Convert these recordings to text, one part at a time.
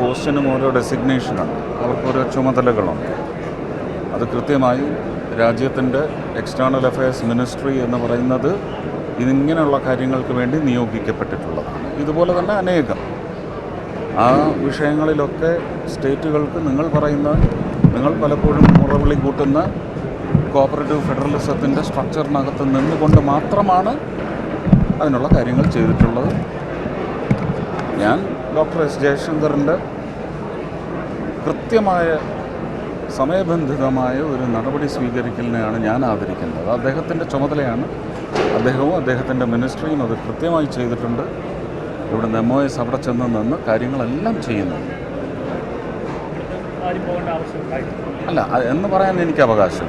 പോസ്റ്റിനും ഓരോ ഡെസിഗ്നേഷനുണ്ട് അവർക്ക് ഓരോ ചുമതലകളുണ്ട്. അത് കൃത്യമായി രാജ്യത്തിന്റെ എക്സ്റ്റേണൽ അഫയേഴ്സ് മിനിസ്ട്രി എന്ന് പറയുന്നത് ഇതിങ്ങനെയുള്ള കാര്യങ്ങൾക്ക് വേണ്ടി നിയോഗിക്കപ്പെട്ടിട്ടുള്ളതാണ്. ഇതുപോലെ തന്നെ അനേകം. ആ വിഷയങ്ങളിലൊക്കെ സ്റ്റേറ്റുകൾക്ക് നിങ്ങൾ പറയുന്ന നിങ്ങൾ പലപ്പോഴും മുറവിളി കൂട്ടുന്ന കോപ്പറേറ്റീവ് ഫെഡറലിസത്തിന്റെ സ്ട്രക്ചറിനകത്ത് നിന്നുകൊണ്ട് മാത്രമാണ് അതിനുള്ള കാര്യങ്ങൾ ചെയ്തിട്ടുള്ളത്. ഞാൻ ഡോക്ടർ എസ് ജയശങ്കറിന്റെ കൃത്യമായ സമയബന്ധിതമായ ഒരു നടപടി സ്വീകരിക്കലിനെയാണ് ഞാൻ ആദരിക്കുന്നത്. അദ്ദേഹത്തിന്റെ ചുമതലയാണ് അദ്ദേഹവും അദ്ദേഹത്തിന്റെ മിനിസ്ട്രിയും അത് കൃത്യമായി ചെയ്തിട്ടുണ്ട്. ഇവിടെ എം എസ് അവിടെ ചെന്ന് നിന്ന് കാര്യങ്ങളെല്ലാം ചെയ്യുന്നുണ്ട് അല്ല എന്ന് പറയാൻ എനിക്ക് അവകാശം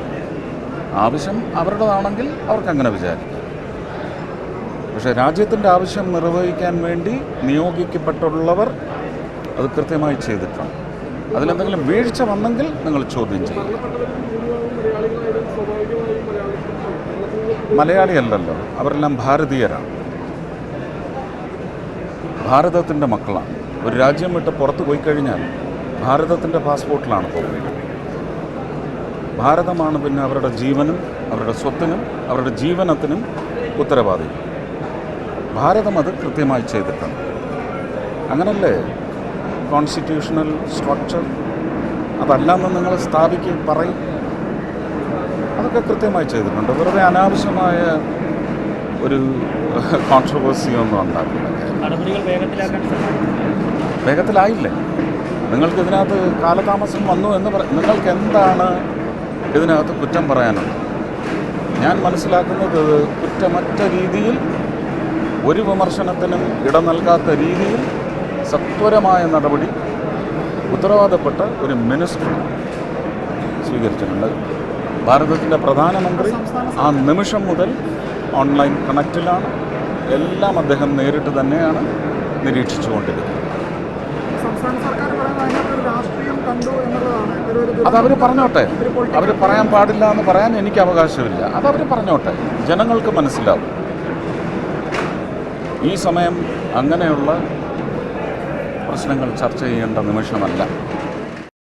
ആവശ്യം അവരുടേതാണെങ്കിൽ അവർക്ക് അങ്ങനെ വിചാരിക്കാം. പക്ഷേ രാജ്യത്തിന്റെ ആവശ്യം നിർവഹിക്കാൻ വേണ്ടി നിയോഗിക്കപ്പെട്ടുള്ളവർ അത് കൃത്യമായി ചെയ്തിട്ടുണ്ട്. അതിലെന്തെങ്കിലും വീഴ്ച വന്നെങ്കിൽ നിങ്ങൾ ചോദ്യം ചെയ്യും. മലയാളിയല്ലല്ലോ അവരെല്ലാം ഭാരതീയരാണ്. ഭാരതത്തിന്റെ മക്കളാണ്. ഒരു രാജ്യം വിട്ട് പുറത്ത് പോയി കഴിഞ്ഞാൽ ഭാരതത്തിന്റെ പാസ്പോർട്ടിലാണ് പോകുന്നത്. ഭാരതമാണ് പിന്നെ അവരുടെ ജീവനും അവരുടെ സ്വത്തിനും അവരുടെ ജീവനത്തിനും ഉത്തരവാദി ഭാരതം അത് കൃത്യമായി ചെയ്തിട്ടുണ്ട്. അങ്ങനല്ലേ? കോൺസ്റ്റിറ്റ്യൂഷണൽ സ്ട്രക്ചർ അതല്ലാന്ന് നിങ്ങൾ സ്ഥാപിക്കുക പറയും. അതൊക്കെ കൃത്യമായി ചെയ്തിട്ടുണ്ട്. വെറുതെ അനാവശ്യമായ ഒരു കോൺട്രവേഴ്സി ഒന്നും ഉണ്ടാക്കില്ല വേഗത്തിലായില്ലേ? നിങ്ങൾക്ക് ഇതിനകത്ത് കാലതാമസം വന്നു എന്ന് പറ നിങ്ങൾക്ക് എന്താണ് ഇതിനകത്ത് കുറ്റം പറയാനുള്ളത്? ഞാൻ മനസ്സിലാക്കുന്നത് കുറ്റമറ്റ രീതിയിൽ ഒരു വിമർശനത്തിനും ഇടം നൽകാത്ത രീതിയിൽ സത്വരമായ നടപടി ഉത്തരവാദപ്പെട്ട ഒരു മിനിസ്റ്റർ സ്വീകരിച്ചിട്ടുണ്ട്. ഭാരതത്തിന്റെ പ്രധാനമന്ത്രി ആ നിമിഷം മുതൽ ഓൺലൈൻ കണക്റ്റിലാണ്. എല്ലാം അദ്ദേഹം നേരിട്ട് തന്നെയാണ് നിരീക്ഷിച്ചുകൊണ്ടിരിക്കുന്നത്. അതവർ പറഞ്ഞോട്ടെ. അവർ പറയാൻ പാടില്ല എന്ന് പറയാൻ എനിക്ക് അവകാശമില്ല. അതവർ പറഞ്ഞോട്ടെ. ജനങ്ങൾക്ക് മനസ്സിലാവും. ഈ സമയം അങ്ങനെയുള്ള പ്രശ്നങ്ങൾ ചർച്ച ചെയ്യേണ്ട നിമിഷമല്ല.